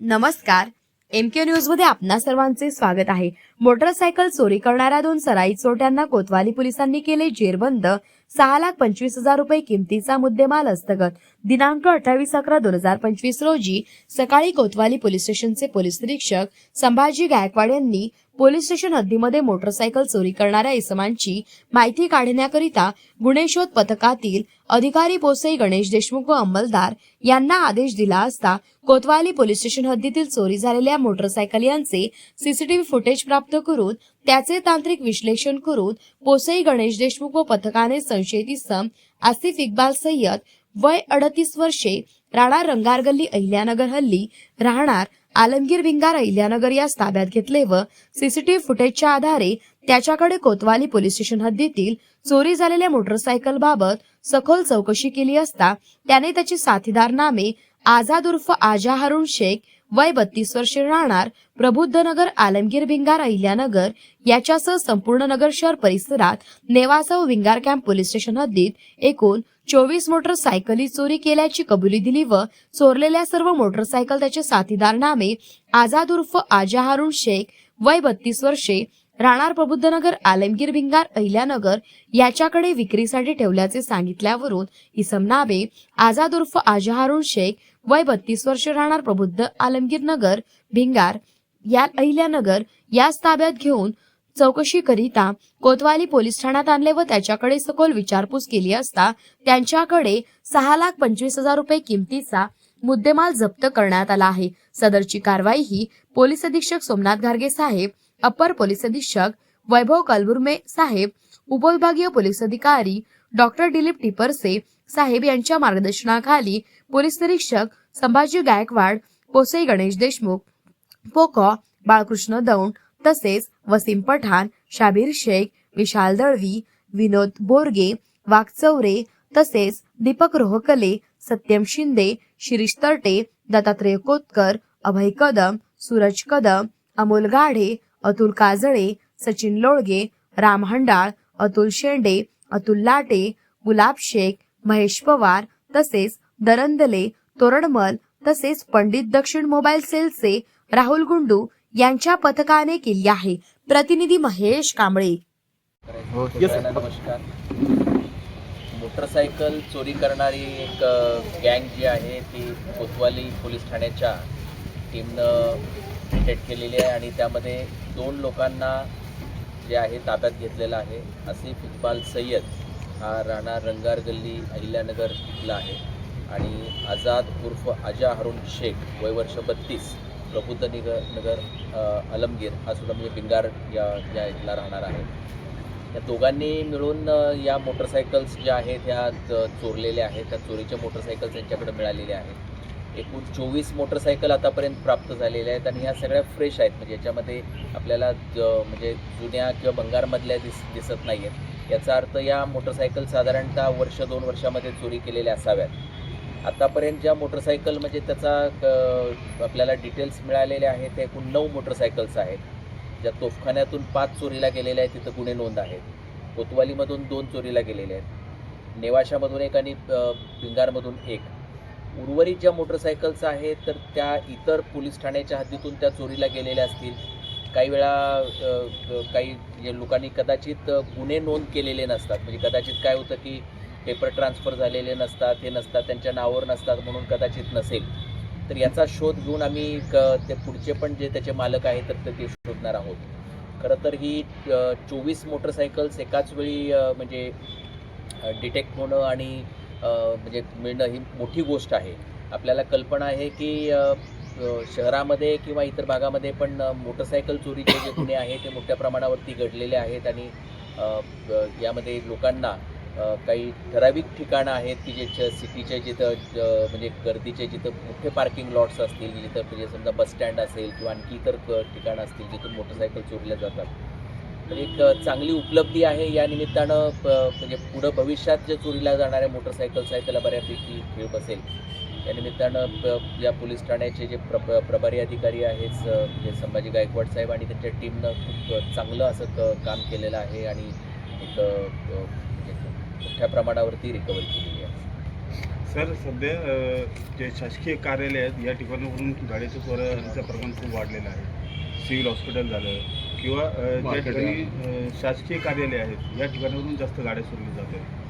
नमस्कार. एम के न्यूजमध्ये आपणा सर्वांचे स्वागत आहे. मोटरसायकल चोरी करणाऱ्या दोन सराई चोरट्यांना कोतवाली पोलिसांनी केले जेरबंद. सहा लाख पंचवीस हजार रुपये किमतीचा मुद्देमाल हस्तगत. दिनांक अठ्ठावीस अकरा दोन हजार पंचवीस रोजी सकाळी कोतवाली पोलीस स्टेशनचे पोलीस निरीक्षक संभाजी गायकवाड यांनी पोलीस स्टेशन हद्दीमध्ये मोटरसायकल चोरी करणाऱ्या इसमांची माहिती काढण्याकरिता गुन्हे शोध पथकातील अधिकारी पोसई गणेश देशमुख व अंमलदार यांना आदेश दिला असता कोतवाली पोलीस स्टेशन हद्दीतील चोरी झालेल्या मोटरसायकल यांचे सीसीटीव्ही फुटेज प्राप्त करून त्याचे तांत्रिक विश्लेषण करून पोसई गणेश देशमुख व पथकाने संशयित इसम आसिफ इक्बाल सय्यद वय अडतीस वर्षे राहणार रंगारगल्ली अहिल्यानगर हल्ली राहणार आलमगीर भिंगार अहिल्यानगर यास ताब्यात घेतले व सीसीटीव्ही फुटेजच्या आधारे त्याच्याकडे कोतवाली पोलीस स्टेशन हद्दीतील चोरी झालेल्या मोटरसायकल बाबत सखोल चौकशी केली असता त्याने त्याचे साथीदार नामे आझाद उर्फ आजा हारून शेख वय बत्तीस वर्षे राहणार प्रबुद्धनगर आलमगीर भिंगार अहिल्यानगर याच्यासह संपूर्ण नगर शहर परिसरात Nevasa Vingar camp police station हद्दीत एकूण चोवीस मोटरसायकली चोरी केल्याची कबुली दिली व चोरलेल्या सर्व मोटरसायकल त्याचे साथीदार नामे आझाद उर्फ आजा हारून शेख वय बत्तीस वर्षे राहणार प्रबुद्धनगर आलमगीर भिंगार अहिल्यानगर याच्याकडे विक्रीसाठी ठेवल्याचे सांगितल्यावरून इसम नाबे आझाद उर्फ आजहारून शेख वय बत्तीस वर्षे राहणार प्रबुद्ध आलमगीरनगर भिंगार या अहिल्यानगर याच ताब्यात घेऊन चौकशीकरिता कोतवाली पोलीस ठाण्यात आणले व त्याच्याकडे सखोल विचारपूस केली असता त्यांच्याकडे सहा लाख पंचवीस हजार रुपये किमतीचा मुद्देमाल जप्त करण्यात आला आहे. सदरची कारवाई ही पोलीस अधीक्षक सोमनाथ घारगे साहेब अपर पोलीस अधीक्षक वैभव कलबुर्मे साहेब उपविभागीय पोलीस अधिकारी डॉक्टर दिलीप टिपरसे साहेब यांच्या मार्गदर्शनाखाली पोलीस निरीक्षक संभाजी गायकवाड पोसई गणेश देशमुख पोकॉ बाळकृष्ण दौंड तसेच वसीम पठाण शाबीर शेख विशाल दळवी विनोद बोरगे वाघचौरे तसेच दीपक रोहकले सत्यम शिंदे शिरीष तरटे दत्तात्रय कोतकर अभय कदम सूरज कदम अमोल गाढे अतुल काजळे सचिन लोळगे राम हंडाळ अतुल शेंडे अतुल लाटे गुलाब शेख महेश पवार तसेच दरंदले तोरणमल तसेच पंडित दक्षिण मोबाईल सेलचे राहुल गुंडू यांच्या पथकाने केली आहे. प्रतिनिधी महेश कांबळे. हो नमस्कार. मोटरसायकल चोरी करणारी एक गँग जी आहे ती कोतवाली पोलीस ठाण्याच्या टीमनं डिटेक्ट केलेली आहे आणि त्यामध्ये दोन लोकांना जे आहे ताब्यात घेतलेलं आहे आसिफ इक्बाल सय्यद. हा राणा रंगार गल्ली अहिल्यानगर इथला आहे. आणि आझाद उर्फ आजा हरुण शेख वय वर्ष बत्तीस प्रबुद्ध निगर नगर अलमगीर हा सुद्धा म्हणजे बिंगार या या इथला राहणार आहे. या दोघांनी मिळून या मोटरसायकल्स ज्या आहेत ह्या चोरलेल्या आहेत. त्या चोरीच्या मोटरसायकल्स त्यांच्याकडे मिळालेल्या आहेत. एकूण चोवीस मोटरसायकल आतापर्यंत प्राप्त झालेल्या आहेत आणि ह्या सगळ्या फ्रेश आहेत. म्हणजे याच्यामध्ये आपल्याला ज- म्हणजे जुन्या किंवा बंगारमधल्या दिस दिसत नाही आहेत याचा अर्थ या मोटरसायकल साधारणतः वर्ष दोन वर्षामध्ये चोरी केलेल्या असाव्यात. आतापर्यंत ज्या मोटरसायकल म्हणजे त्याचा आपल्याला डिटेल्स मिळालेले आहेत ते एकूण नऊ मोटरसायकल्स आहेत. ज्या तोफखान्यातून पाच चोरीला गेलेल्या आहेत तिथं गुन्हे नोंद आहेत. कोतवालीमधून दोन चोरीला गेलेले आहेत. नेवाशामधून एक आणि पिंगारमधून भिंगारमधून एक. उर्वरित ज्या मोटरसायकल्स आहेत तर त्या इतर पोलीस ठाण्याच्या हद्दीतून त्या चोरीला गेलेल्या असतील. काही वेळा काही लोकांनी कदाचित गुन्हे नोंद केलेले नसतात. म्हणजे कदाचित काय होतं की पेपर ट्रान्सफर झालेले नसतात हे नसतात त्यांच्या नावावर नसतात म्हणून कदाचित नसेल. तर याचा शोध घेऊन आम्ही क ते पुढचे पण जे त्याचे मालक आहेत तर ते शोधणार आहोत. खरं तर ही चोवीस मोटरसायकल्स एकाच वेळी म्हणजे डिटेक्ट होणं आणि म्हणजे मिळणं ही मोठी गोष्ट आहे. आपल्याला कल्पना आहे की शहरामध्ये किंवा इतर भागामध्ये पण मोटरसायकल चोरीचे जे गुन्हे आहेत ते मोठ्या प्रमाणावरती घडलेले आहेत आणि यामध्ये लोकांना काही ठराविक ठिकाणं आहेत की जे सिटीचे जिथं ज- म्हणजे गर्दीचे जिथं मोठे पार्किंग लॉट्स असतील जिथं म्हणजे समजा बसस्टँड असेल किंवा आणखी इतर क- ठिकाणं असतील जिथून मोटरसायकल चोरल्या जातात. तर एक चांगली उपलब्धी आहे या निमित्तानं प- म्हणजे पुढं भविष्यात जे चोरीला जाणाऱ्या मोटरसायकल्स आहेत त्याला बऱ्यापैकी खेळ बसेल. त्या निमित्तानं प- या पोलीस ठाण्याचे जे प्र प्र- प्रभारी अधिकारी आहेत जे संभाजी गायकवाड साहेब आणि त्यांच्या टीमनं खूप चांगलं असं क काम केलेलं आहे आणि एक म्हणजे मोठ्या प्रमाणावरती रिकव्हरी केलेली आहे. सर सध्या जे शासकीय कार्यालय आहेत या ठिकाणावरून गाडीचं चोऱ्याचं प्रमाण खूप वाढलेलं आहे. सिव्हिल हॉस्पिटल झालं किंवा ज्या ठिकाणी शासकीय कार्यालय आहेत या ठिकाणावरून जास्त गाड्या चोरल्या जातात.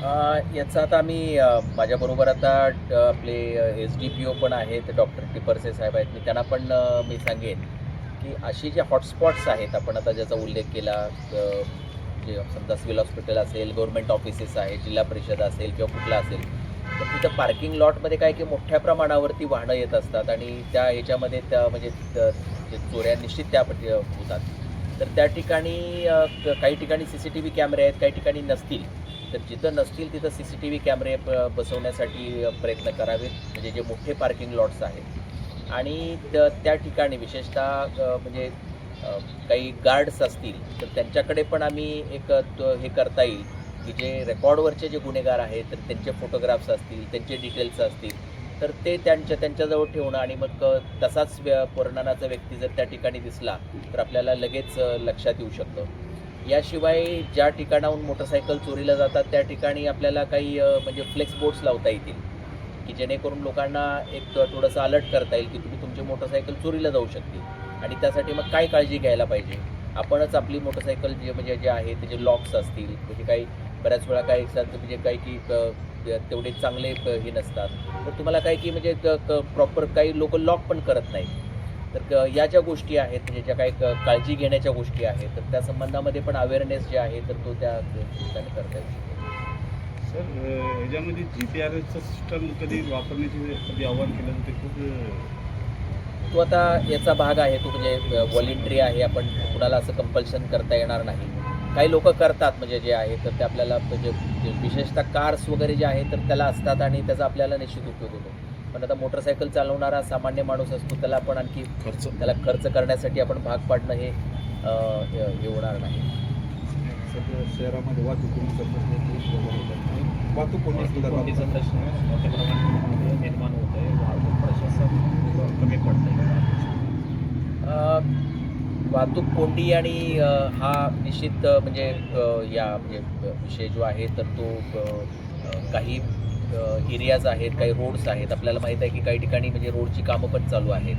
याचा आता आम्ही माझ्याबरोबर आता आपले एस डी पी ओ पण आहेत डॉक्टर टिपरसे साहेब आहेत. मी त्यांना पण मी सांगेन की अशी जे हॉटस्पॉट्स आहेत आपण आता ज्याचा उल्लेख केला जे समजा सिव्हिल हॉस्पिटल असेल गव्हर्मेंट ऑफिसेस आहेत जिल्हा परिषद असेल किंवा कुठला असेल तर तिथं पार्किंग लॉटमध्ये काय की मोठ्या प्रमाणावरती वाहनं येत असतात आणि त्या ह्याच्यामध्ये त्या म्हणजे चोऱ्या निश्चित त्या होतात. तर त्या ठिकाणी काही ठिकाणी सी सी टी व्ही कॅमेरे आहेत काही ठिकाणी नसतील. तर जिथं नसतील तिथं सी सी टी व्ही कॅमेरे प- बसवण्यासाठी प्रयत्न करावेत. म्हणजे जे मोठे पार्किंग लॉट्स आहेत. आणि त्या ठिकाणी विशेषतः म्हणजे काही गार्ड्स असतील तर त्यांच्याकडे पण आम्ही एक हे करता येईल. की जे रेकॉर्डवरचे जे गुन्हेगार आहेत तर त्यांचे फोटोग्राफ्स असतील त्यांचे डिटेल्स असतील तर ते त्यांच्या त्यांच्याजवळ ठेवणं आणि मग तसाच व्य- व्यक्ती जर त्या ठिकाणी दिसला तर आपल्याला लगेच लक्षात येऊ शकतं. याशिवाय ज्या ठिकाणाहून मोटरसायकल चोरीला जातात त्या ठिकाणी आपल्याला काही म्हणजे फ्लेक्स बोर्ड्स लावता येतील. की जेणेकरून लोकांना एक थोडंसं अलर्ट करता येईल की तुम्ही तुमची मोटरसायकल चोरीला जाऊ शकते आणि त्यासाठी मग काय काळजी घ्यायला पाहिजे? आपणच आपली मोटरसायकल जे म्हणजे जे आहे त्याचे लॉक्स असतील म्हणजे काही बऱ्याच वेळा काही असतात म्हणजे काही की तेवढे चांगले हे नसतात. तर तुम्हाला काय की म्हणजे प्रॉपर काही लोक लॉक पण करत नाहीत. तर या ज्या गोष्टी आहेत म्हणजे ज्या काही काळजी घेण्याच्या गोष्टी आहेत तर त्या संबंधामध्ये पण अवेअरनेस जे आहे तर तो त्या करता शकतो सर अ, ह्याच्यामध्ये जी पी आर एसचं सिस्टम कधी वापरण्याचे कधी आव्हान केलं ते खूप तो आता याचा भाग आहे तो म्हणजे व्हॉलेंटरी आहे आपण कुणाला असं कंपल्शन करता येणार नाही. काही लोक करतात म्हणजे जे आहे तर ते आपल्याला म्हणजे विशेषतः कार्स वगैरे जे आहे तर त्याला असतात आणि त्याचा आपल्याला निश्चित उपयोग होतो. पण आता मोटरसायकल चालवणारा सामान्य माणूस असतो त्याला आपण आणखी खर्च. त्याला खर्च करण्यासाठी आपण भाग पाडणं हे हे हे होणार नाही. सध्या शहरामध्ये वाहतूक प्रश्न मोठ्या प्रमाणामध्ये निर्माण होत आहे वाहतूक प्रशासन कमी पडतं आहे अ, वाहतूक कोंडी आणि हा निश्चित म्हणजे या म्हणजे विषय जो आहे तर तो काही एरियाज आहेत काही रोड्स आहेत. आपल्याला माहीत आहे की काही ठिकाणी म्हणजे रोडची कामं पण चालू आहेत.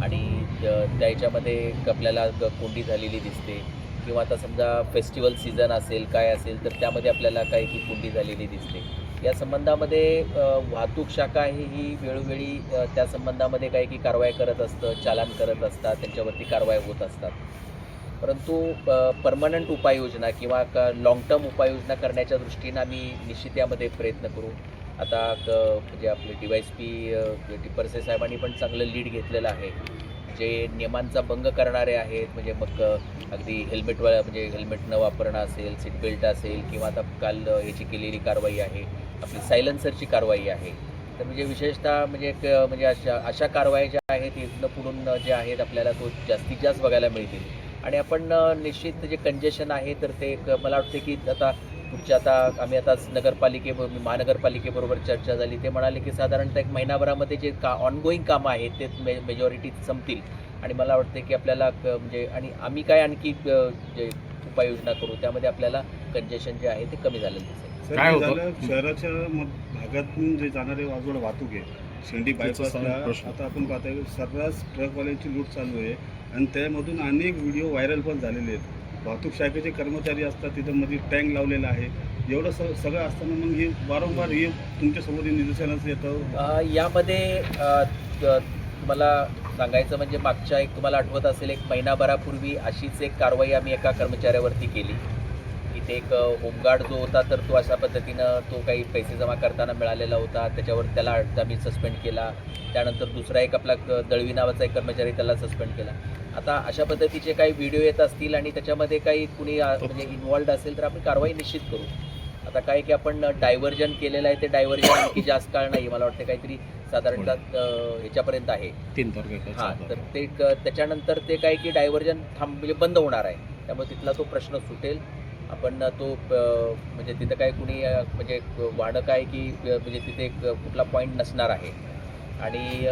आणि त- त्या याच्यामध्ये आपल्याला ग- कोंडी झालेली दिसते. किंवा आता समजा फेस्टिवल सीझन असेल काय असेल तर त्यामध्ये आपल्याला काही ती कोंडी झालेली दिसते. या संबंधामध्ये वाहतूक शाखा ही ही वेळोवेळी त्या संबंधामध्ये काही की कारवाई करत असतं चालान करत असतात त्यांच्यावरती कारवाई होत असतात. परंतु परमनंट उपाययोजना किंवा लॉंग लाँग टर्म उपाययोजना करण्याच्या दृष्टीनं आम्ही निश्चित यामध्ये प्रयत्न करू. आता क म्हणजे आपले D Y S P Tiparse साहेबांनी पण चांगलं लीड घेतलेलं आहे. जे नियमांचा भंग करणारे आहेत म्हणजे मग अगदी हेल्मेट म्हणजे हेल्मेट न वापरणं असेल सीट बेल्ट असेल किंवा आता काल याची केलेली कारवाई आहे आपली सायलेन्सरची कारवाई आहे. तर म्हणजे विशेषतः म्हणजे एक म्हणजे अशा अशा कारवाई ज्या आहेत इथनं पुढून जे आहेत आपल्याला तो जास्तीत जास्त बघायला मिळतील. आणि आपण निश्चित जे कंजेशन आहे तर ते मला वाटते की आता पुढच्या आता आम्ही आता नगरपालिके महानगरपालिकेबरोबर चर्चा झाली. ते म्हणाले की साधारणतः एक महिनाभरामध्ये जे का ऑनगोईंग कामं आहेत ते मे मेजॉरिटी संपतील. आणि मला वाटते की आपल्याला म्हणजे आणि आम्ही काय आणखी जे उपाययोजना करू त्यामध्ये आपल्याला कंजेशन जे आहे ते कमी झालेलं दिसेल. काय? झालं शहराच्या मध- भागातून जे जाणारे वाजवड वाहतूक आहे शेंडी बायपासला प्रश्न. आता आपण पाहतोय सर्रास ट्रकवाल्यांची लूट चालू आहे. आणि त्यामधून अनेक व्हिडिओ व्हायरल पण झालेले आहेत. वाहतूक शाखेचे कर्मचारी असतात तिथं मध्ये टँक लावलेला आहे. एवढं स सगळं असताना मग हे वारंवार हे तुमच्यासमोर निदर्शनाचं निदर्शनास येतं? यामध्ये तुम्हाला सांगायचं म्हणजे मागच्या एक तुम्हाला आठवत असेल एक महिनाभरापूर्वी अशीच एक कारवाई आम्ही एका कर्मचाऱ्यावरती केली. एक होमगार्ड जो होता तर तो अशा पद्धतीनं तो काही पैसे जमा करताना मिळालेला होता. त्याच्यावर त्याला आम्ही सस्पेंड केला. त्यानंतर दुसरा एक आपला दळवी नावाचा एक कर्मचारी त्याला सस्पेंड केला. आता अशा पद्धतीचे काही व्हिडिओ येत असतील आणि त्याच्यामध्ये काही कुणी म्हणजे इन्वॉल्ड असेल तर आपण कारवाई निश्चित करू. आता काय की आपण डायव्हर्जन केलेलं आहे ते डायव्हर्जन आणखी जास्त काळ नाही. मला वाटतं काहीतरी साधारणतः ह्याच्यापर्यंत आहे. तीन हां तर ते त्याच्यानंतर ते काय की डायव्हर्जन थांब म्हणजे बंद होणार आहे. त्यामुळे तिथला तो प्रश्न सुटेल. आपण तो म्हणजे तिथं काय कुणी म्हणजे वाढं आहे की म्हणजे तिथे एक कुठला पॉईंट नसणार आहे. आणि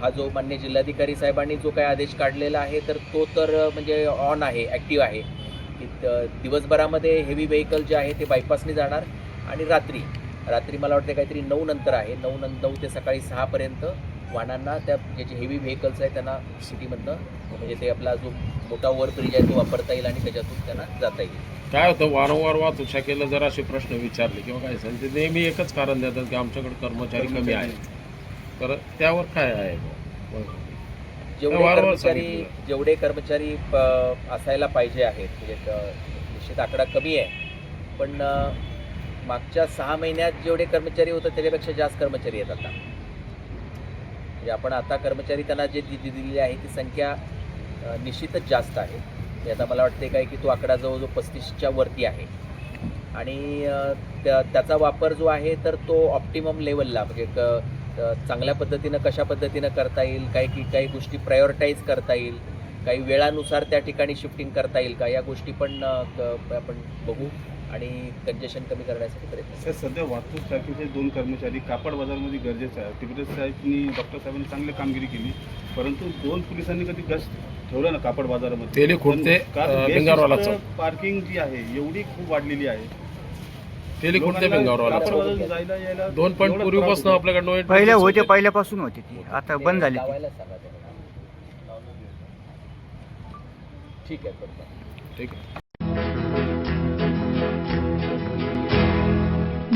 हा जो मान्य जिल्हाधिकारी साहेबांनी जो काय आदेश काढलेला आहे तर तो तर म्हणजे ऑन आहे ॲक्टिव्ह आहे. की त- दिवसभरामध्ये हेवी व्हेकल जे आहे ते बायपासने जाणार. आणि रात्री रात्री मला वाटते काहीतरी नऊ नंतर आहे. नऊ नं नऊ ते सकाळी सहापर्यंत वाहनांना त्या जे जे हेवी व्हेकल्स आहेत त्यांना सिटीमधनं म्हणजे ते आपला जो मोठा ओव्हरब्रिज आहे तो वापरता येईल आणि त्याच्यातून त्यांना जाता येईल. काय होतं? वारंवार वाहतूक शाखेला जर असे प्रश्न विचारले किंवा काय असेल ते नेहमी एकच कारण देतात की आमच्याकडे कर्मचारी कमी आहेत. तर त्यावर काय आहे? जेवढे कर्मचारी. जेवढे कर्मचारी असायला पाहिजे आहेत म्हणजे निश्चित आकडा कमी आहे. पण मागच्या सहा महिन्यात जेवढे कर्मचारी होते त्याच्यापेक्षा जास्त कर्मचारी आहेत आता. म्हणजे आपण आता कर्मचारी त्यांना जे दिलेली आहे ती संख्या निश्चितच जास्त आहे. याचा आता मला वाटते काय की तो आकडा जवळजवळ पस्तीसच्या वरती आहे. आणि त्या- त्याचा वापर जो आहे तर तो ऑप्टिमम लेवलला म्हणजे क- चांगल्या पद्धतीनं कशा पद्धतीनं करता येईल काही की काही गोष्टी प्रायोरिटाईज करता येईल काही वेळानुसार त्या ठिकाणी शिफ्टिंग करता येईल का या गोष्टी पण आपण बघू आणि कंजेशन कमी करण्यासाठी प्रयत्न सर सध्या वाहतूक शाखेचे दोन कर्मचारी कापड बाजारमध्ये गरजेचे आहे तिकडे साहेबनी डॉक्टर साहेबांनी चांगली कामगिरी केली. परंतु दोन पोलिसांनी कधी गस्त ठेवलं ना कापड बाजारामध्ये? तेली पार्किंग जी आहे एवढी खूप वाढलेली आहे. तेली खुर्ते दोन पॉईंट पूर्वीपासून आपल्याकडे पहिल्या होते. पहिल्यापासून होते ती. आता बंद झाली ठीक आहे ठीक आहे.